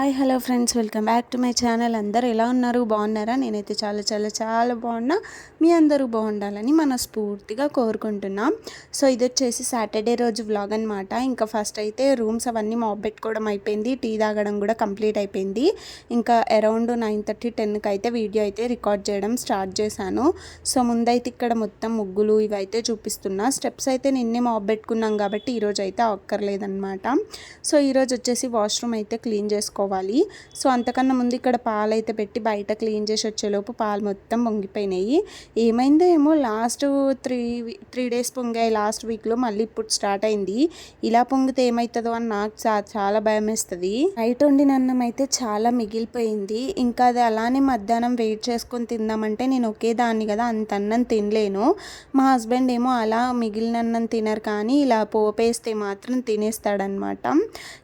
Hi hello friends welcome back to my channel అందరూ ఎలా ఉన్నారు? బాగున్నారా? నేనైతే చాలా చాలా చాలా బాగున్నా. మీ అందరూ బాగుండాలని మనస్ఫూర్తిగా కోరుకుంటున్నాం. సో ఇది వచ్చేసి సాటర్డే రోజు వ్లాగ్ అనమాట ఇంకా ఫస్ట్ అయితే రూమ్స్ అవన్నీ మాప్ పెట్టుకోవడం అయిపోయింది. టీ తాగడం కూడా కంప్లీట్ అయిపోయింది. ఇంకా అరౌండ్ నైన్ థర్టీ టెన్కి అయితే వీడియో అయితే రికార్డ్ చేయడం స్టార్ట్ చేశాను. సో ముందైతే ఇక్కడ మొత్తం ముగ్గులు ఇవైతే చూపిస్తున్నా. స్టెప్స్ అయితే నిన్నే మాప్ పెట్టుకున్నాం కాబట్టి ఈరోజు అయితే అక్కర్లేదనమాట సో ఈరోజు వచ్చేసి వాష్రూమ్ అయితే క్లీన్ చేసుకో చేసుకోవాలి సో అంతకన్నా ముందు ఇక్కడ పాలు అయితే పెట్టి బయట క్లీన్ చేసి వచ్చేలోపు పాలు మొత్తం పొంగిపోయినాయి. ఏమైందో ఏమో లాస్ట్ త్రీ త్రీ డేస్ పొంగాయి లాస్ట్ వీక్లో మళ్ళీ ఇప్పుడు స్టార్ట్ అయింది. ఇలా పొంగితే ఏమవుతుందో అని నాకు చాలా భయం వేస్తుంది నైట్ వండిన అన్నం అయితే చాలా మిగిలిపోయింది. ఇంకా అది అలానే మధ్యాహ్నం వెయిట్ చేసుకొని తిందామంటే నేను ఒకే దాన్ని కదా అంత అన్నం తినలేను. మా హస్బెండ్ ఏమో అలా మిగిలిన అన్నం తినరు కానీ ఇలా పోపేస్తే మాత్రం తినేస్తాడనమాట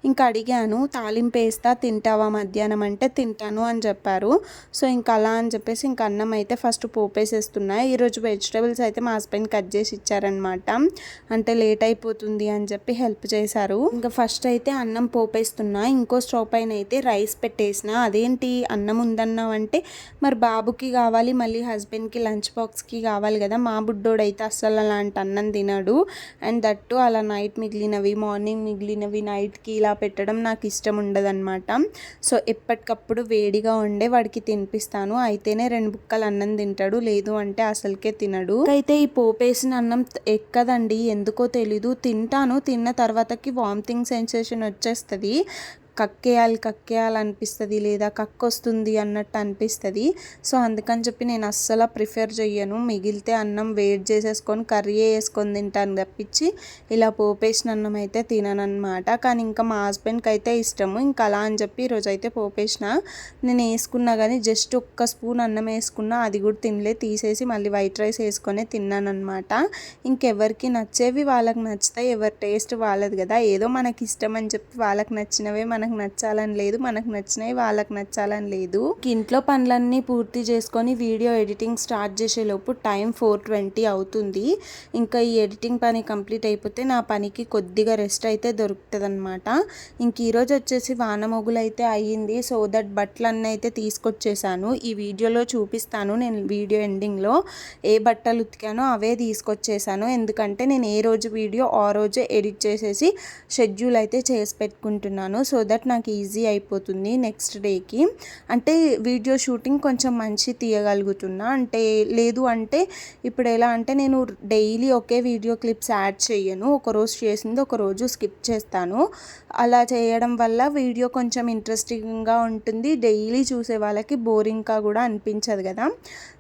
ఇంకా అడిగాను తాలింపు వేస్తా తింటావా మధ్యాహ్నం అంటే తింటాను అని చెప్పారు. సో ఇంకా అలా అని చెప్పేసి ఇంకా అన్నం అయితే ఫస్ట్ పోపేసేస్తున్నాయి ఈరోజు వెజిటేబుల్స్ అయితే మా హస్బెండ్ కట్ చేసి ఇచ్చారనమాట అంటే లేట్ అయిపోతుంది అని చెప్పి హెల్ప్ చేశారు. ఇంకా ఫస్ట్ అయితే అన్నం పోపేస్తున్నా. ఇంకో స్టవ్ పైన అయితే రైస్ పెట్టేసిన. అదేంటి అన్నం ఉందన్నావు అంటే మరి బాబుకి కావాలి మళ్ళీ హస్బెండ్కి లంచ్ బాక్స్కి కావాలి కదా మా బుడ్డోడు అయితే అస్సలు అలాంటి అన్నం తినడు. అండ్ దట్టు అలా నైట్ మిగిలినవి మార్నింగ్ మిగిలినవి నైట్కి ఇలా పెట్టడం నాకు ఇష్టం ఉండదు అనమాట సో ఎప్పటికప్పుడు వేడిగా ఉండే వాడికి తినిపిస్తాను. అయితేనే రెండు బుక్కలు అన్నం తింటాడు లేదు అంటే అసలుకే తినడు. అయితే ఈ పోపేసిన అన్నం ఎక్కదండి? ఎందుకో తెలీదు. తింటాను. తిన్న తర్వాతకి వామిటింగ్ సెన్సేషన్ వచ్చేస్తుంది. కక్కేయాలి కక్కేయాలి అనిపిస్తుంది లేదా కక్క వస్తుంది అన్నట్టు అనిపిస్తుంది. సో అందుకని చెప్పి నేను అస్సలు ప్రిఫర్ చెయ్యను. మిగిలితే అన్నం వేడి చేసేసుకొని కర్రీ వేసుకొని తింటాను తప్పించి ఇలా పోపేసిన అన్నం అయితే తిననమాట కానీ ఇంకా మా హస్బెండ్కి అయితే ఇష్టము. ఇంకా అలా అని చెప్పి ఈరోజు అయితే పోపేసిన. నేను వేసుకున్నా కానీ జస్ట్ ఒక్క స్పూన్ అన్నం వేసుకున్నా అది కూడా తినలే. తీసేసి మళ్ళీ వైట్ రైస్ వేసుకొని తిన్నానమాట ఇంకెవరికి నచ్చేవి వాళ్ళకి నచ్చుతాయి ఎవరి టేస్ట్ వాళ్ళది కదా. ఏదో మనకి ఇష్టం అని చెప్పి వాళ్ళకి నచ్చినవే మన మనకు నచ్చాలని లేదు మనకు నచ్చినవి వాళ్ళకి నచ్చాలని లేదు. ఇంట్లో పనులన్నీ పూర్తి చేసుకొని వీడియో ఎడిటింగ్ స్టార్ట్ చేసేలోపు టైం ఫోర్ ట్వంటీ అవుతుంది. ఇంకా ఈ ఎడిటింగ్ పని కంప్లీట్ అయిపోతే నా పనికి కొద్దిగా రెస్ట్ అయితే దొరుకుతుంది అనమాట ఇంక ఈరోజు వచ్చేసి వానమొగులు అయితే అయ్యింది సో దట్ బట్టలన్నీ అయితే తీసుకొచ్చేసాను. ఈ వీడియోలో చూపిస్తాను నేను వీడియో ఎండింగ్లో. ఏ బట్టలు ఉతికానో అవే తీసుకొచ్చేసాను. ఎందుకంటే నేను ఏ రోజు వీడియో ఆ రోజే ఎడిట్ చేసేసి షెడ్యూల్ అయితే చేసి పెట్టుకుంటున్నాను. సో దట్ దట్ నాకు ఈజీ అయిపోతుంది నెక్స్ట్ డేకి. అంటే వీడియో షూటింగ్ కొంచెం మంచి తీయగలుగుతున్నా. అంటే లేదు అంటే ఇప్పుడు ఎలా అంటే నేను డైలీ ఒకే వీడియో క్లిప్స్ యాడ్ చేయను. ఒకరోజు చేసింది ఒకరోజు స్కిప్ చేస్తాను. అలా చేయడం వల్ల వీడియో కొంచెం ఇంట్రెస్టింగ్గా ఉంటుంది. డైలీ చూసే వాళ్ళకి బోరింగ్గా కూడా అనిపించదు కదా.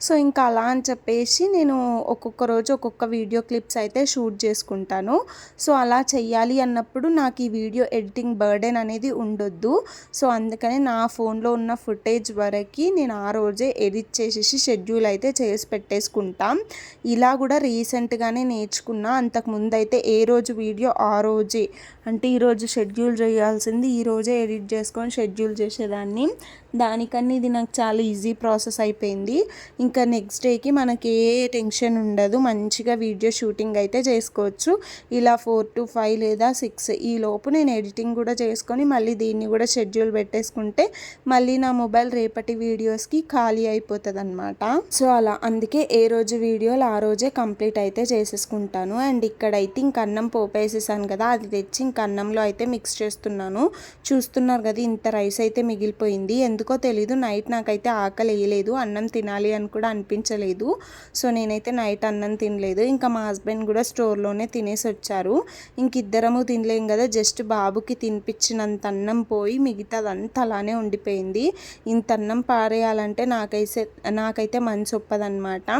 సో ఇంకా అలా అని చెప్పేసి నేను ఒక్కొక్క రోజు ఒక్కొక్క వీడియో క్లిప్స్ అయితే షూట్ చేసుకుంటాను. సో అలా చెయ్యాలి అన్నప్పుడు నాకు ఈ వీడియో ఎడిటింగ్ బర్డెన్ అనేది ఉండొద్దు. సో అందుకని నా ఫోన్లో ఉన్న ఫుటేజ్ వరకు నేను ఆ రోజే ఎడిట్ చేసేసి షెడ్యూల్ అయితే చేసి పెట్టేసుకుంటాం. ఇలా కూడా రీసెంట్గానే నేర్చుకున్నా. అంతకుముందు అయితే ఏ రోజు వీడియో ఆ రోజే. అంటే ఈరోజు షెడ్యూల్ చేయాల్సింది ఈరోజే ఎడిట్ చేసుకొని షెడ్యూల్ చేసేదాన్ని. దానికన్నా ఇది నాకు చాలా ఈజీ ప్రాసెస్ అయిపోయింది. ఇంకా నెక్స్ట్ డేకి మనకి ఏ టెన్షన్ ఉండదు. మంచిగా వీడియో షూటింగ్ అయితే చేసుకోవచ్చు. ఇలా ఫోర్ టు ఫైవ్ లేదా సిక్స్ ఈ లోపు నేను ఎడిటింగ్ కూడా చేసుకొని మళ్ళీ దీన్ని కూడా షెడ్యూల్ పెట్టేసుకుంటే మళ్ళీ నా మొబైల్ రేపటి వీడియోస్కి ఖాళీ అయిపోతుంది అనమాట సో అలా అందుకే ఏ రోజు వీడియోలు ఆ రోజే కంప్లీట్ అయితే చేసేసుకుంటాను. అండ్ ఇక్కడైతే ఇంక అన్నం పోపేసేసాను కదా అది తెచ్చి ఇంక అన్నంలో అయితే మిక్స్ చేస్తున్నాను. చూస్తున్నారు కదా ఇంత రైస్ అయితే మిగిలిపోయింది. ఎందుకు ఎందుకో తెలీదు. నైట్ నాకైతే ఆకలి వేయలేదు. అన్నం తినాలి అని కూడా అనిపించలేదు. సో నేనైతే నైట్ అన్నం తినలేదు. ఇంకా మా హస్బెండ్ కూడా స్టోర్లోనే తినేసి వచ్చారు. ఇంక ఇద్దరము తినలేం కదా. జస్ట్ బాబుకి తినిపించినంత అన్నం అన్నం పోయి మిగతాదంతా అలానే ఉండిపోయింది. ఇంత అన్నం పారేయాలంటే నాకైతే నాకైతే మంచి ఒప్పదనమాట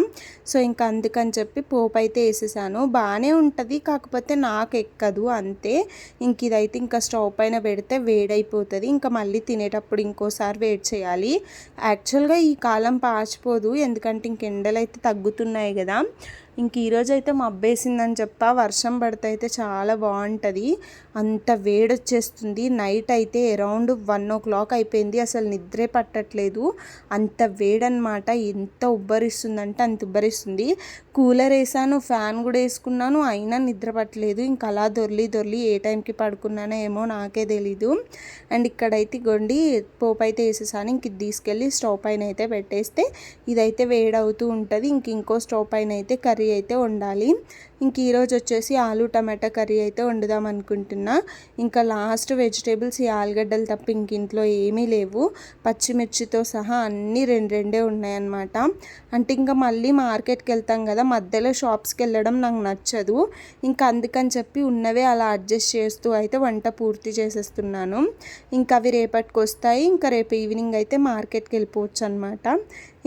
సో ఇంకా అందుకని చెప్పి పోపు అయితే వేసేసాను. బాగానే ఉంటుంది. కాకపోతే నాకు ఎక్కదు. అంతే. ఇంక ఇదైతే ఇంకా స్టవ్ పైన పెడితే వేడైపోతుంది. ఇంకా మళ్ళీ తినేటప్పుడు ఇంకోసారి వెయిట్ చేయాలి. యాక్చువల్గా ఈ కాలం పాచిపోదు. ఎందుకంటే ఇంక ఎండలు అయితే తగ్గుతున్నాయి కదా. ఇంక ఈరోజు అయితే మబ్బేసిందని చెప్పా వర్షం పడితే అయితే చాలా బాగుంటుంది. అంత వేడొచ్చేస్తుంది. నైట్ అయితే అరౌండ్ వన్ ఓ క్లాక్ అయిపోయింది. అసలు నిద్రే పట్టట్లేదు. అంత వేడనమాట ఎంత ఉబ్బరిస్తుందంటే అంత ఉబ్బరిస్తుంది. కూలర్ వేసాను ఫ్యాన్ కూడా వేసుకున్నాను. అయినా నిద్ర పట్టలేదు. ఇంకా అలా దొర్లి దొర్లి ఏ టైంకి పడుకున్నానో ఏమో నాకే తెలీదు. అండ్ ఇక్కడైతే గొండి పోపు అయితే వేసేసాను. ఇంక ఇది తీసుకెళ్ళి స్టవ్ పైన అయితే పెట్టేస్తే ఇదైతే వేడవుతూ ఉంటుంది. ఇంక ఇంకో స్టవ్ పైన అయితే కర్రీ అయితే ఉండాలి. ఇంక ఈరోజు వచ్చేసి ఆలు టమాటా కర్రీ అయితే వండుదాం అనుకుంటున్నా. ఇంకా లాస్ట్ వెజిటేబుల్స్ ఈ ఆలుగడ్డలు తప్ప ఇంక ఇంట్లో ఏమీ లేవు. పచ్చిమిర్చితో సహా అన్నీ రెండు రెండే ఉన్నాయన్నమాట. అంటే ఇంకా మళ్ళీ మార్కెట్కి వెళ్తాం కదా మధ్యలో షాప్స్కి వెళ్ళడం నాకు నచ్చదు. ఇంకా అందుకని చెప్పి ఉన్నవే అలా అడ్జస్ట్ చేస్తూ అయితే వంట పూర్తి చేసేస్తున్నాను. ఇంకా అవి రేపటికి వస్తాయి ఇంకా రేపు ఈవినింగ్ అయితే మార్కెట్కి వెళ్ళిపోవచ్చు అనమాట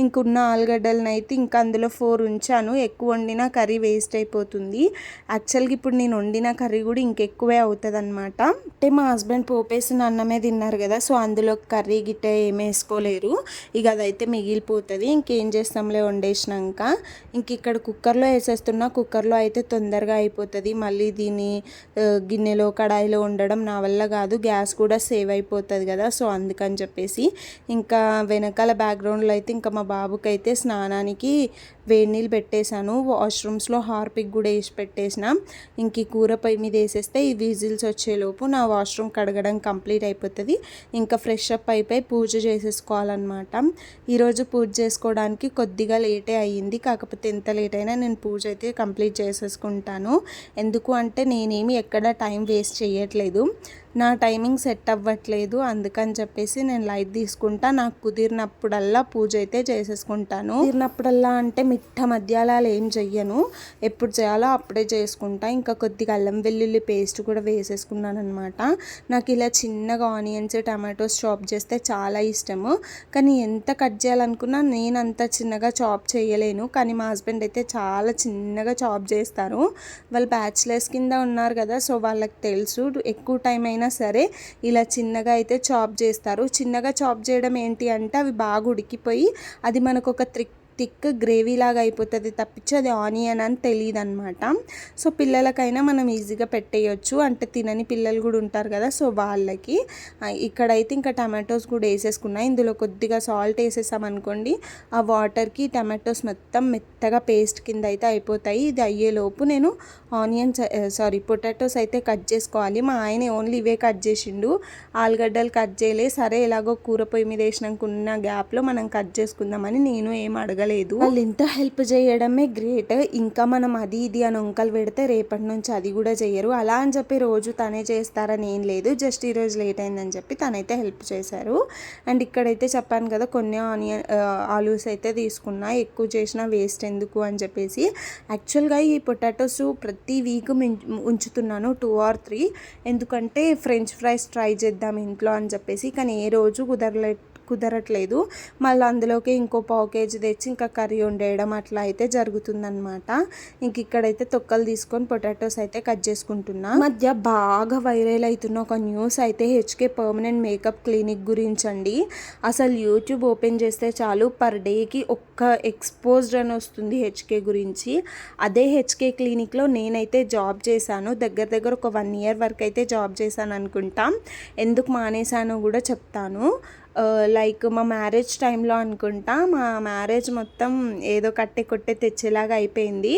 ఇంకున్న ఆలుగడ్డలను అయితే ఇంకా అందులో ఫోర్ ఉంచాను. ఎక్కువ వండినా కర్రీ వేస్ట్ అయిపోతుంది. యాక్చువల్గా ఇప్పుడు నేను వండిన కర్రీ కూడా ఇంకెక్కువే అవుతుంది అనమాట అంటే మా హస్బెండ్ పోపేసిన అన్నమే తిన్నారు కదా సో అందులో కర్రీ గిట్ట ఏమి వేసుకోలేరు. ఇక అదైతే మిగిలిపోతుంది. ఇంకేం చేస్తాంలే వండేసినాక. ఇంక ఇక్కడ కుక్కర్లో వేసేస్తున్నా కుక్కర్లో అయితే తొందరగా అయిపోతుంది. మళ్ళీ దీన్ని గిన్నెలో కడాయిలో ఉండడం నా వల్ల కాదు. గ్యాస్ కూడా సేవ్ అయిపోతుంది కదా సో అందుకని చెప్పేసి. ఇంకా వెనకాల బ్యాక్గ్రౌండ్లో అయితే ఇంకా మా బాబుకైతే స్నానానికి వేడి నీళ్ళు పెట్టేశాను వాష్రూమ్స్లో హార్పిక్ కూడా వేసి పెట్టేసిన. ఇంక కూర పొయ్యి మీద వేసేస్తే ఈ విజిల్స్ వచ్చేలోపు నా వాష్రూమ్ కడగడం కంప్లీట్ అయిపోతుంది. ఇంకా ఫ్రెష్ అప్ అయిపోయి పూజ చేసేసుకోవాలన్నమాట. ఈరోజు పూజ చేసుకోవడానికి కొద్దిగా లేటే అయ్యింది. కాకపోతే ఎంత లేట్ అయినా నేను పూజ అయితే కంప్లీట్ చేసేసుకుంటాను. ఎందుకు అంటే నేనేమి ఎక్కడ టైం వేస్ట్ చేయట్లేదు. నా టైమింగ్ సెట్ అవ్వట్లేదు అందుకని చెప్పేసి నేను లైట్ తీసుకుంటా. నాకు కుదిరినప్పుడల్లా పూజ అయితే చేసేసుకుంటాను. కుదిరినప్పుడల్లా అంటే మిట్ట మధ్యాహ్నాలు ఏం చెయ్యను. ఎప్పుడు చేయాలో అప్పుడే చేసుకుంటా. ఇంకా కొద్దిగా అల్లం వెల్లుల్లి పేస్ట్ కూడా వేసేసుకున్నాను అనమాట నాకు ఇలా చిన్నగా ఆనియన్స్ టమాటోస్ చాప్ చేస్తే చాలా ఇష్టము. కానీ ఎంత కట్ చేయాలనుకున్నా నేను అంత చిన్నగా చాప్ చేయలేను. కానీ మా హస్బెండ్ అయితే చాలా చిన్నగా చాప్ చేస్తారు. వాళ్ళు బ్యాచిలర్స్ కింద ఉన్నారు కదా సో వాళ్ళకి తెలుసు. ఎక్కువ టైం అయినా సరే ఇలా చిన్నగా అయితే చాప్ చేస్తారు. చిన్నగా చాప్ చేయడం ఏంటి అంటే అవి బాగా ఉడికిపోయి అది మనకు ఒక త్రిక్ థిక్ గ్రేవీ లాగా అయిపోతుంది తప్పించి అది ఆనియన్ అని తెలియదు అనమాట సో పిల్లలకైనా మనం ఈజీగా పెట్టేయచ్చు. అంటే తినని పిల్లలు కూడా ఉంటారు కదా సో వాళ్ళకి. ఇక్కడైతే ఇంకా టమాటోస్ కూడా వేసేసుకున్నా. ఇందులో కొద్దిగా సాల్ట్ వేసేసామనుకోండి ఆ వాటర్కి టమాటోస్ మొత్తం మెత్తగా పేస్ట్ కింద అయితే అయిపోతాయి. ఇది అయ్యేలోపు నేను ఆనియన్స్ సారీ పొటాటోస్ అయితే కట్ చేసుకోవాలి. మా ఆయన ఓన్లీ ఇవే కట్ చేసిండు. ఆలుగడ్డలు కట్ చేయలే. సరే ఎలాగో కూర పొయ్యి మీద వేసినాక ఉన్న గ్యాప్లో మనం కట్ చేసుకుందామని నేను ఏం అడగలేదు లేదు. వాళ్ళు ఇంత హెల్ప్ చేయడమే గ్రేట్ ఇంకా మనం అది ఇది అని వంకలు పెడితే రేపటి నుంచి అది కూడా చేయరు. అలా అని చెప్పి రోజు తనే చేస్తారని ఏం లేదు. జస్ట్ ఈరోజు లేట్ అయిందని చెప్పి తనైతే హెల్ప్ చేశారు. అండ్ ఇక్కడైతే చెప్పాను కదా కొన్ని ఆనియన్ ఆలూస్ అయితే తీసుకున్నా ఎక్కువ చేసిన వేస్ట్ ఎందుకు అని చెప్పేసి. యాక్చువల్గా ఈ పొటాటోస్ ప్రతి వీక్ ఉంచుతున్నాను టూ ఆర్ త్రీ ఎందుకంటే ఫ్రెంచ్ ఫ్రైస్ ట్రై చేద్దాం ఇంట్లో అని చెప్పేసి. కానీ ఏ రోజు కుదరలేదు కుదరట్లేదు. మళ్ళీ అందులోకి ఇంకో పావు కేజీ తెచ్చి ఇంకా కర్రీ వండేయడం అట్లా అయితే జరుగుతుందనమాట ఇంక ఇక్కడైతే తొక్కలు తీసుకొని పొటాటోస్ అయితే కట్ చేసుకుంటున్నా. మధ్య బాగా వైరల్ అవుతున్న ఒక న్యూస్ అయితే హెచ్కే పర్మనెంట్ మేకప్ క్లినిక్ గురించి అండి అసలు యూట్యూబ్ ఓపెన్ చేస్తే చాలు పర్ డేకి ఒక్క ఎక్స్పోజ్డ్ అని వస్తుంది హెచ్కే గురించి. అదే హెచ్కే క్లినిక్లో నేనైతే జాబ్ చేశాను. దగ్గర దగ్గర ఒక వన్ ఇయర్ వరకు అయితే జాబ్ చేశాను అనుకుంటా. ఎందుకు మానేశానో కూడా చెప్తాను. లైక్ మా మ్యారేజ్ టైంలో అనుకుంటా మా మ్యారేజ్ మొత్తం ఏదో కట్టే కొట్టే తెచ్చేలాగా అయిపోయింది.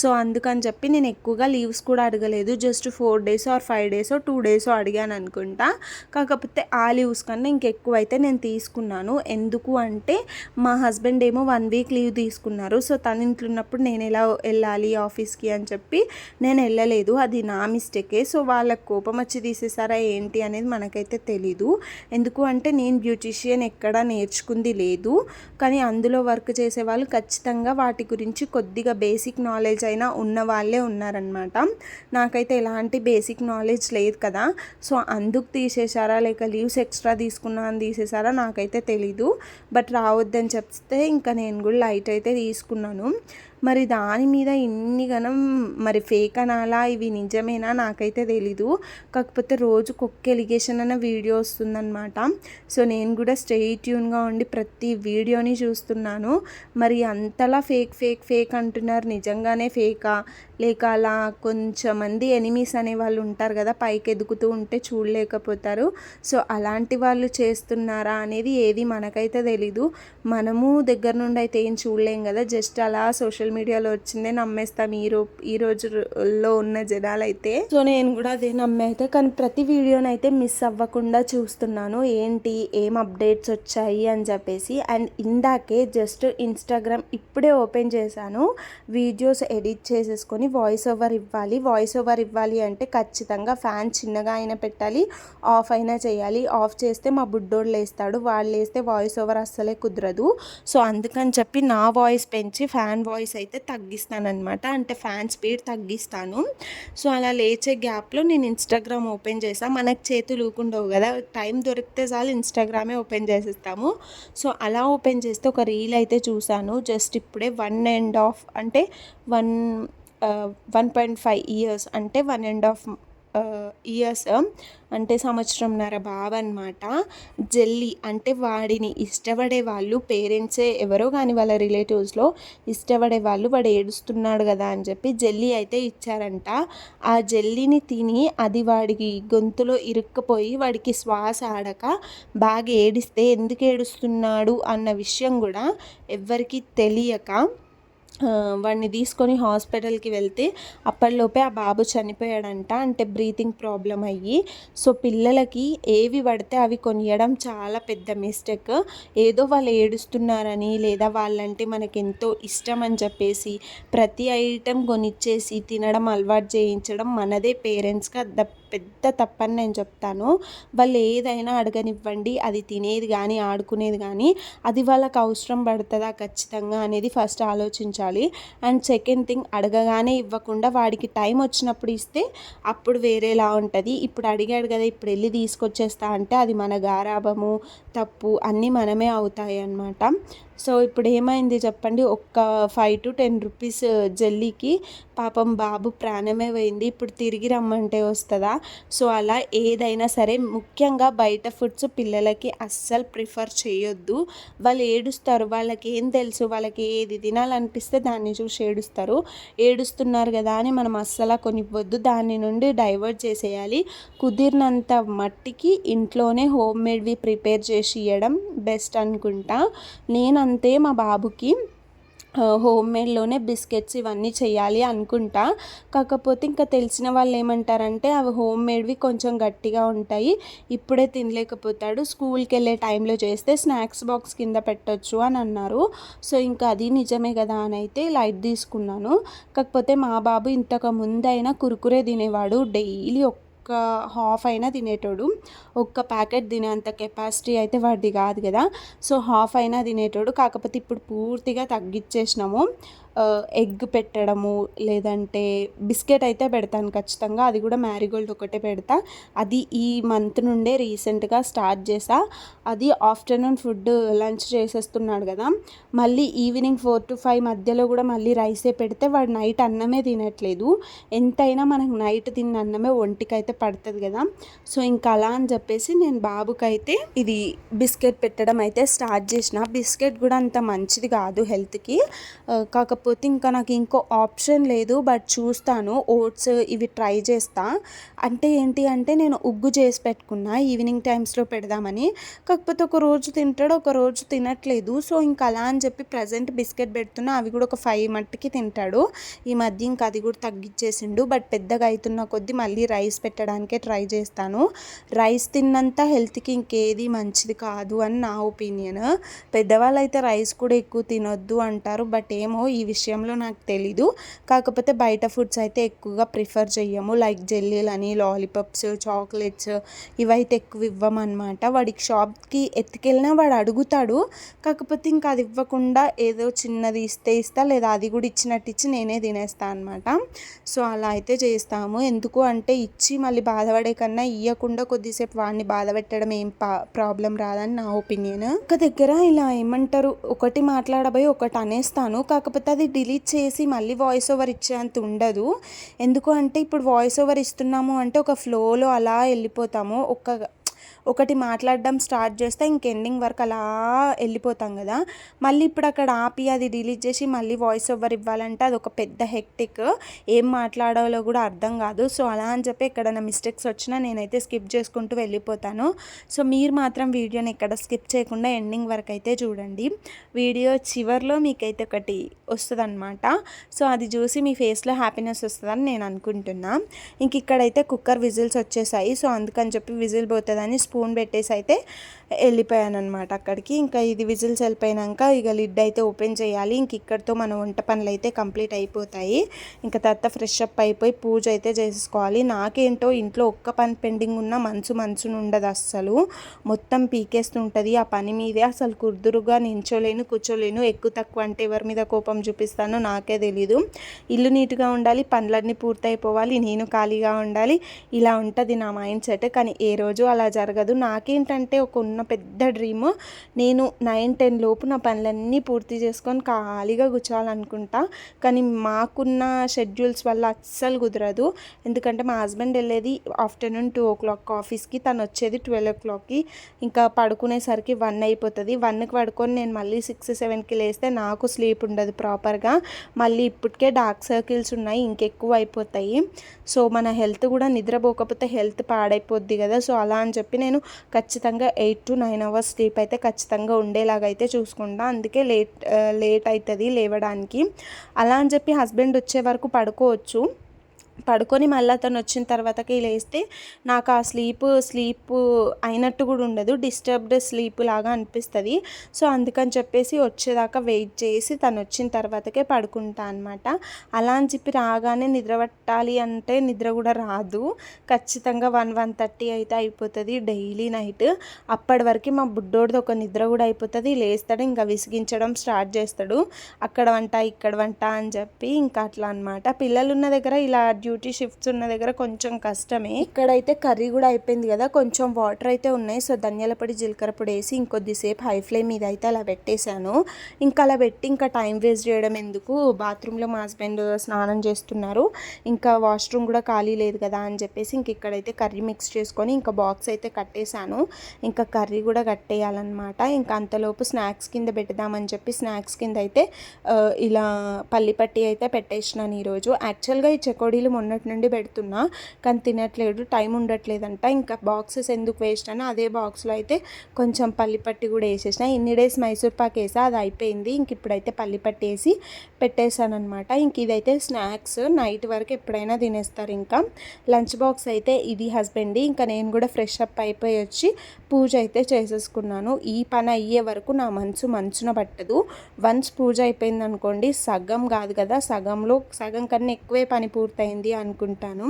సో అందుకని చెప్పి నేను ఎక్కువగా లీవ్స్ కూడా అడగలేదు. Just four days or five days two days అడిగాను అనుకుంటా. కాకపోతే ఆ లీవ్స్ కన్నా ఇంకెక్కువ అయితే నేను తీసుకున్నాను. ఎందుకు అంటే మా హస్బెండ్ ఏమో వన్ వీక్ లీవ్ తీసుకున్నారు. సో తన ఇంట్లో ఉన్నప్పుడు నేను ఎలా వెళ్ళాలి ఆఫీస్కి అని చెప్పి నేను వెళ్ళలేదు. అది నా మిస్టేకే సో వాళ్ళకి కోపం వచ్చి తీసేసారా ఏంటి అనేది మనకైతే తెలీదు. ఎందుకు అంటే నేను బ్యూటీషియన్ ఎక్కడ నేర్చుకుంది లేదు. కానీ అందులో వర్క్ చేసే వాళ్ళు ఖచ్చితంగా వాటి గురించి కొద్దిగా బేసిక్ నాలెడ్జ్ అయినా ఉన్న వాళ్ళే ఉన్నారనమాట నాకైతే ఎలాంటి బేసిక్ నాలెడ్జ్ లేదు కదా. సో అందుకు తీసేశారా లేక లీవ్స్ ఎక్స్ట్రా తీసుకున్నా అని తీసేసారా నాకైతే తెలీదు. బట్ రావద్దని చెప్తే ఇంకా నేను కూడా లైట్ అయితే తీసుకున్నాను. మరి దాని మీద ఇన్ని గనం మరి ఫేక్ అనాలా? ఇవి నిజమేనా? నాకైతే తెలీదు. కాకపోతే రోజు కుక్క ఎలిగేషన్ అన్న వీడియో వస్తుందన్నమాట. సో నేను కూడా స్టే ట్యూన్గా ఉండి ప్రతి వీడియోని చూస్తున్నాను. మరి అంతలా ఫేక్ ఫేక్ ఫేక్ అంటున్నారు. నిజంగానే ఫేకా లేక అలా కొంచెమంది ఎనిమీస్ అనే వాళ్ళు ఉంటారు కదా పైకి ఎదుగుతూ ఉంటే చూడలేకపోతారు. సో అలాంటి వాళ్ళు చేస్తున్నారా అనేది ఏది మనకైతే తెలీదు. మనము దగ్గర నుండి అయితే ఏం చూడలేం కదా జస్ట్ అలా సోషల్ మీడియాలో వచ్చిందే నమ్మేస్తాం ఈ రో ఈ రోజుల్లో ఉన్న జనాలు అయితే సో నేను కూడా అదే నమ్మే అయితే కానీ ప్రతి వీడియోని అయితే మిస్ అవ్వకుండా చూస్తున్నాను. ఏంటి ఏం అప్డేట్స్ వచ్చాయి అని చెప్పేసి. అండ్ ఇందాకే జస్ట్ ఇన్స్టాగ్రామ్ ఇప్పుడే ఓపెన్ చేశాను. వీడియోస్ ఎడిట్ చేసేసుకొని వాయిస్ ఓవర్ ఇవ్వాలి. వాయిస్ ఓవర్ ఇవ్వాలి అంటే ఖచ్చితంగా ఫ్యాన్ చిన్నగా అయినా పెట్టాలి ఆఫ్ అయినా చేయాలి. ఆఫ్ చేస్తే మా బుడ్డోడు లేస్తాడు. వాళ్ళు లేస్తే వాయిస్ ఓవర్ అస్సలే కుదరదు. సో అందుకని చెప్పి నా వాయిస్ పెంచి ఫ్యాన్ వాయిస్ అయితే తగ్గిస్తానమాట అంటే ఫ్యాన్ స్పీడ్ తగ్గిస్తాను. సో అలా లేచే గ్యాప్లో నేను ఇన్స్టాగ్రామ్ ఓపెన్ చేసాను మనకు చేతులు ఊకుండవు కదా. టైం దొరికితే చాలు ఇన్స్టాగ్రామే ఓపెన్ చేసేస్తాము. సో అలా ఓపెన్ చేస్తే ఒక రీల్ అయితే చూసాను. జస్ట్ ఇప్పుడే వన్ అండ్ హాఫ్ అంటే one one point five years అంటే వన్ అండ్ హాఫ్ ఇయర్స్ అంటే సంవత్సరంన్నర బావ అనమాట జెల్లీ అంటే వాడిని ఇష్టపడే వాళ్ళు పేరెంట్సే ఎవరో కానీ వాళ్ళ రిలేటివ్స్లో ఇష్టపడే వాళ్ళు వాడు ఏడుస్తున్నాడు కదా అని చెప్పి జెల్లీ అయితే ఇచ్చారంట. ఆ జెల్లీని తిని అది వాడికి గొంతులో ఇరుక్కుపోయి వాడికి శ్వాస ఆడక బాగా ఏడిస్తే ఎందుకు ఏడుస్తున్నాడు అన్న విషయం కూడా ఎవ్వరికీ తెలియక వాడిని తీసుకొని హాస్పిటల్కి వెళ్తే అప్పటిలోపే ఆ బాబు చనిపోయాడంట. అంటే బ్రీతింగ్ ప్రాబ్లం అయ్యి. సో పిల్లలకి ఏవి పడితే అవి కొనియడం చాలా పెద్ద మిస్టేక్. ఏదో వాళ్ళు ఏడుస్తున్నారని లేదా వాళ్ళంటే మనకి ఎంతో ఇష్టం అని చెప్పేసి ప్రతి ఐటెం కొనిచ్చేసి తినడం అలవాటు చేయించడం మనదే పేరెంట్స్గా ద పెద్ద తప్పని నేను చెప్తాను. వాళ్ళు ఏదైనా అడగనివ్వండి. అది తినేది కానీ ఆడుకునేది కానీ అది వాళ్ళకి అవసరం పడుతుందా ఖచ్చితంగా అనేది ఫస్ట్ ఆలోచించాలి. అండ్ సెకండ్ థింగ్ అడగగానే ఇవ్వకుండా వాడికి టైం వచ్చినప్పుడు ఇస్తే అప్పుడు వేరేలా ఉంటుంది. ఇప్పుడు అడిగాడు కదా ఇప్పుడు వెళ్ళి తీసుకొచ్చేస్తా అంటే అది మన గారాభము తప్పు అన్నీ మనమే అవుతాయి అన్నమాట. సో ఇప్పుడు ఏమైంది చెప్పండి? ఒక్క ఫైవ్ టు టెన్ రూపీస్ జల్లీకి పాపం బాబు ప్రాణమే పోయింది. ఇప్పుడు తిరిగి రమ్మంటే వస్తుందా? సో అలా ఏదైనా సరే ముఖ్యంగా బయట ఫుడ్స్ పిల్లలకి అస్సలు ప్రిఫర్ చేయొద్దు. వాళ్ళు ఏడుస్తారు. వాళ్ళకి ఏం తెలుసు? వాళ్ళకి ఏది తినాలనిపిస్తే దాన్ని చూసి ఏడుస్తారు. ఏడుస్తున్నారు కదా అని మనం అస్సలు కొనివ్వద్దు. దాని నుండి డైవర్ట్ చేసేయాలి. కుదిరినంత మట్టికి ఇంట్లోనే హోమ్ మేడ్వి ప్రిపేర్ చేసి ఇవ్వడం బెస్ట్ అనుకుంటా. నేనంతే మా బాబుకి. హోమ్ మేడ్లోనే బిస్కెట్స్ ఇవన్నీ చేయాలి అనుకుంటా. కాకపోతే ఇంకా తెలిసిన వాళ్ళు ఏమంటారంటే అవి హోమ్ మేడ్వి కొంచెం గట్టిగా ఉంటాయి. ఇప్పుడే తినలేకపోతాడు. స్కూల్కి వెళ్ళే టైంలో చేస్తే స్నాక్స్ బాక్స్ కింద పెట్టచ్చు అని అన్నారు. సో ఇంకా అది నిజమే కదా అని అయితే లైట్ తీసుకున్నాను. కాకపోతే మా బాబు ఇంతకు ముందైనా కురుకురే తినేవాడు. డైలీ ఒక్క ఒక్క హాఫ్ అయినా తినేటోడు ఒక్క ప్యాకెట్ తినేంత కెపాసిటీ అయితే వాడిది కాదు కదా. సో హాఫ్ అయినా తినేటోడు కాకపోతే ఇప్పుడు పూర్తిగా తగ్గించేసినాము ఎగ్ పెట్టడము లేదంటే బిస్కెట్ అయితే పెడతాను ఖచ్చితంగా. అది కూడా మ్యారీగోల్డ్ ఒకటే పెడతా. అది ఈ మంత్ నుండే రీసెంట్గా స్టార్ట్ చేసా. అది ఆఫ్టర్నూన్ ఫుడ్ లంచ్ చేసేస్తున్నాడు కదా. మళ్ళీ ఈవినింగ్ ఫోర్ టు ఫైవ్ మధ్యలో కూడా మళ్ళీ రైసే పెడితే వాడు నైట్ అన్నమే తినట్లేదు. ఎంతైనా మనకు నైట్ తిన్న అన్నమే ఒంటికి అయితే పడుతుంది కదా. సో ఇంకా అలా అని చెప్పేసి నేను బాబుకైతే ఇది బిస్కెట్ పెట్టడం అయితే స్టార్ట్ చేసిన. బిస్కెట్ కూడా అంత మంచిది కాదు హెల్త్కి. కాకపోతే కాకపోతే ఇంకా నాకు ఇంకో ఆప్షన్ లేదు బట్ చూస్తాను. ఓట్స్ ఇవి ట్రై చేస్తా. అంటే ఏంటి అంటే నేను ఉగ్గు చేసి పెట్టుకున్నా ఈవినింగ్ టైమ్స్లో పెడదామని. కాకపోతే ఒక రోజు తింటాడు ఒక రోజు తినట్లేదు. సో ఇంకా అలా అని చెప్పి ప్రజెంట్ బిస్కెట్ పెడుతున్నా అవి కూడా ఒక ఫైవ్ మట్టికి తింటాడు. ఈ మధ్య ఇంకా అది కూడా తగ్గించేసిండు బట్ పెద్దగా అవుతున్న కొద్దీ మళ్ళీ రైస్ పెట్టడానికే ట్రై చేస్తాను. రైస్ తిన్నంత హెల్త్కి ఇంకేది మంచిది కాదు అని నా ఒపీనియన్. పెద్దవాళ్ళు అయితే రైస్ కూడా ఎక్కువ తినొద్దు అంటారు. బట్ ఏమో ఈ విషయంలో నాకు తెలీదు. కాకపోతే బయట ఫుడ్స్ అయితే ఎక్కువగా ప్రిఫర్ చెయ్యము. లైక్ జెల్లీలని లాలీపాప్స్ చాక్లెట్స్ ఇవైతే ఎక్కువ ఇవ్వమన్నమాట. వాడికి షాప్కి ఎత్తుకెళ్ళినా వాడు అడుగుతాడు. కాకపోతే ఇంకా అది ఇవ్వకుండా ఏదో చిన్నది ఇస్తే ఇస్తా లేదా అది కూడా ఇచ్చినట్టు ఇచ్చి నేనే తినేస్తాను అనమాట సో అలా అయితే చేస్తాము. ఎందుకు అంటే ఇచ్చి మళ్ళీ బాధపడే కన్నా ఇవ్వకుండా కొద్దిసేపు వాడిని బాధ పెట్టడం ఏం ప్రాబ్లం రాదని నా ఒపీనియన్. ఒక దగ్గర ఇలా ఏమంటారు? ఒకటి మాట్లాడబోయి ఒకటి అనేస్తాను. కాకపోతే అది అది డిలీట్ చేసి మళ్ళీ వాయిస్ ఓవర్ ఇచ్చేంత ఉండదు. ఎందుకు అంటే ఇప్పుడు వాయిస్ ఓవర్ ఇస్తున్నాము అంటే ఒక ఫ్లోలో అలా వెళ్ళిపోతాము. ఒక ఒకటి మాట్లాడడం స్టార్ట్ చేస్తే ఇంక ఎండింగ్ వరకు అలా వెళ్ళిపోతాం కదా. మళ్ళీ ఇప్పుడు అక్కడ ఆపి అది డిలీట్ చేసి మళ్ళీ వాయిస్ ఓవర్ ఇవ్వాలంటే అది ఒక పెద్ద హెక్టిక్ ఏం మాట్లాడాలో కూడా అర్థం కాదు. సో అలా అని చెప్పి ఎక్కడైనా మిస్టేక్స్ వచ్చినా నేనైతే స్కిప్ చేసుకుంటూ వెళ్ళిపోతాను. సో మీరు మాత్రం వీడియోని ఎక్కడ స్కిప్ చేయకుండా ఎండింగ్ వరకు అయితే చూడండి. వీడియో చివరిలో మీకైతే ఒకటి వస్తుందన్నమాట. సో అది చూసి మీ ఫేస్లో హ్యాపీనెస్ వస్తుందని నేను అనుకుంటున్నా. ఇంక ఇక్కడైతే కుక్కర్ విజిల్స్ వచ్చేసాయి. సో అందుకని చెప్పి విజిల్ పోతుందని స్పూన్ పెట్టేసి అయితే వెళ్ళిపోయాను అనమాట అక్కడికి. ఇంకా ఇది విజిల్స్ వెళ్ళిపోయాక ఇక లిడ్ అయితే ఓపెన్ చేయాలి. ఇంక ఇక్కడితో మన వంట పనులు అయితే కంప్లీట్ అయిపోతాయి. ఇంకా తర్వాత ఫ్రెష్ అప్ అయిపోయి పూజ అయితే చేసుకోవాలి. నాకేంటో ఇంట్లో ఒక్క పని పెండింగ్ ఉన్న మనసు మనసును ఉండదు అస్సలు. మొత్తం పీకేస్తుంటుంది ఆ పని మీదే. అసలు కుర్దురుగా నించోలేను కూర్చోలేను. ఎక్కువ తక్కువ అంటే ఎవరి మీద కోపం చూపిస్తానో నాకే తెలీదు. ఇల్లు నీట్గా ఉండాలి పనులన్నీ పూర్తయిపోవాలి. నేను ఖాళీగా ఉండాలి. ఇలా ఉంటుంది నా మైండ్ సెట్. కానీ ఏ రోజు అలా జరగదు. నాకేంటంటే ఒక ఉన్న పెద్ద డ్రీమ్ నేను నైన్ టెన్ లోపు నా పనులన్నీ పూర్తి చేసుకొని ఖాళీగా కూర్చోవాలనుకుంటా. కానీ మాకున్న షెడ్యూల్స్ వల్ల అస్సలు కుదరదు. ఎందుకంటే మా హస్బెండ్ వెళ్ళేది ఆఫ్టర్నూన్ టూ ఓ క్లాక్ ఆఫీస్కి తను వచ్చేది ట్వెల్వ్ ఓ క్లాక్కి ఇంకా పడుకునేసరికి వన్ అయిపోతుంది. వన్కి పడుకొని నేను మళ్ళీ సిక్స్ సెవెన్కి లేస్తే నాకు స్లీప్ ఉండదు ప్రాపర్గా మళ్ళీ ఇప్పటికే డార్క్ సర్కిల్స్ ఉన్నాయి ఇంకెక్కువ అయిపోతాయి. సో మన హెల్త్ కూడా నిద్రపోకపోతే హెల్త్ పాడైపోద్ది కదా. సో అలా అని చెప్పి నేను ఖచ్చితంగా eight to nine hours sleep అయితే ఖచ్చితంగా ఉండేలాగా అయితే చూసుకుంటా. అందుకే లేట్ లేట్ అవుతుంది లేవడానికి. అలా అని చెప్పి హస్బెండ్ వచ్చే వరకు పడుకోవచ్చు. పడుకొని మళ్ళీ అతను వచ్చిన తర్వాతకి లేస్తే నాకు ఆ స్లీప్ స్లీప్ అయినట్టు కూడా ఉండదు. డిస్టర్బ్డ్ స్లీప్ లాగా అనిపిస్తుంది. సో అందుకని చెప్పేసి వచ్చేదాకా వెయిట్ చేసి తను వచ్చిన తర్వాతకే పడుకుంటా అనమాట అలా అని చెప్పి రాగానే నిద్ర పట్టాలి అంటే నిద్ర కూడా రాదు. ఖచ్చితంగా వన్ వన్ థర్టీ అయితే అయిపోతుంది డైలీ నైట్. అప్పటి వరకు మా బుడ్డోడిది ఒక నిద్ర కూడా అయిపోతుంది. లేస్తాడు ఇంకా విసిగించడం స్టార్ట్ చేస్తాడు. అక్కడ వంట ఇక్కడ వంట అని చెప్పి ఇంకా అట్లా అనమాట పిల్లలు ఉన్న దగ్గర ఇలా డ్యూటీ షిఫ్ట్స్ ఉన్న దగ్గర కొంచెం కష్టమే. ఇక్కడైతే కర్రీ కూడా అయిపోయింది కదా కొంచెం వాటర్ అయితే ఉన్నాయి. సో ధనియాల పొడి జీలకర్ర పొడి వేసి ఇంకొద్దిసేపు హై ఫ్లేమ్ మీద అయితే అలా పెట్టేశాను. ఇంకా అలా పెట్టి ఇంకా టైం వేస్ట్ చేయడం ఎందుకు? బాత్రూంలో మా హస్బెండ్ స్నానం చేస్తున్నారు. ఇంకా వాష్రూమ్ కూడా ఖాళీ లేదు కదా అని చెప్పేసి ఇంక ఇక్కడైతే కర్రీ మిక్స్ చేసుకొని ఇంకా బాక్స్ అయితే కట్టేశాను. ఇంకా కర్రీ కూడా కట్టేయాలన్నమాట. ఇంకా అంతలోపు స్నాక్స్ కింద పెడదామని చెప్పి స్నాక్స్ కింద అయితే ఇలా పల్లి పట్టి అయితే పెట్టేసినాను ఈరోజు. యాక్చువల్గా ఈ చకోడీలు మొన్నటి నుండి పెడుతున్నా. కానీ తినట్లేదు టైం ఉండట్లేదంట. ఇంకా బాక్సెస్ ఎందుకు వేస్ట్ అని అదే బాక్స్లో అయితే కొంచెం పల్లిపట్టి కూడా వేసేసిన. ఇన్ని డేస్ మైసూర్ పాక్ వేసా అది అయిపోయింది. ఇంక ఇప్పుడైతే పల్లిపట్టి వేసి పెట్టేశాను అనమాట ఇంక ఇదైతే స్నాక్స్ నైట్ వరకు ఎప్పుడైనా తినేస్తారు ఇంకా. లంచ్ బాక్స్ అయితే ఇది హస్బెండ్ ఇంకా నేను కూడా ఫ్రెష్ అప్ అయిపోయి వచ్చి పూజ అయితే చేసేసుకున్నాను. ఈ పని అయ్యే వరకు నా మనసు మంచున పట్టదు. వన్స్ పూజ అయిపోయింది అనుకోండి సగం కాదు కదా సగంలో సగం కన్నా ఎక్కువే పని పూర్తయింది. అనుకుంటాను.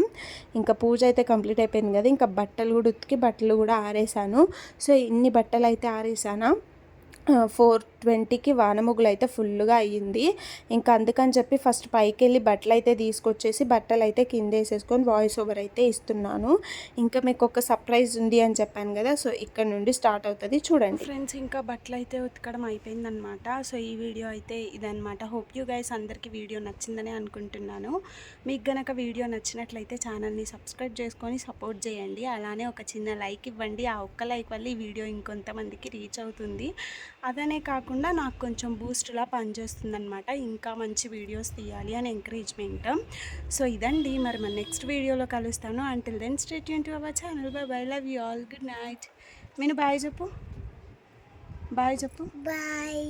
ఇంకా పూజ అయితే కంప్లీట్ అయిపోయింది కదా ఇంకా బట్టలు కూడా ఉతికి బట్టలు కూడా ఆరేసాను సో ఇన్ని బట్టలు అయితే ఆరేసానా ఫోర్ ట్వంటీకి వానముగ్గులు అయితే ఫుల్గా అయ్యింది. ఇంకా అందుకని చెప్పి ఫస్ట్ పైకి వెళ్ళి బట్టలు అయితే తీసుకొచ్చేసి బట్టలు అయితే కింద వేసేసుకొని వాయిస్ ఓవర్ అయితే ఇస్తున్నాను. ఇంకా మీకు ఒక సర్ప్రైజ్ ఉంది అని చెప్పాను కదా సో ఇక్కడ నుండి స్టార్ట్ అవుతుంది. చూడండి. ఫ్రెండ్స్ ఇంకా బట్టలు అయితే ఉతకడం అయిపోయిందనమాట సో ఈ వీడియో అయితే ఇదనమాట హోప్ యూ గైస్ అందరికీ వీడియో నచ్చిందని అనుకుంటున్నాను. మీకు గనక వీడియో నచ్చినట్లయితే ఛానల్ని సబ్స్క్రైబ్ చేసుకొని సపోర్ట్ చేయండి. అలానే ఒక చిన్న లైక్ ఇవ్వండి. ఆ ఒక్క లైక్ వల్ల ఈ వీడియో ఇంకొంతమందికి రీచ్ అవుతుంది. అదనే కాకుండా నాకు కొంచెం బూస్ట్లా పనిచేస్తుంది అనమాట ఇంకా మంచి వీడియోస్ తీయాలి అని ఎంకరేజ్మెంట్ సో ఇదండి. మరి మన నెక్స్ట్ వీడియోలో కలుస్తాను. Until then stay tuned to our channel bye bye love you all good night నేను బాయ్ చెప్పు. బాయ్ చెప్పు. బాయ్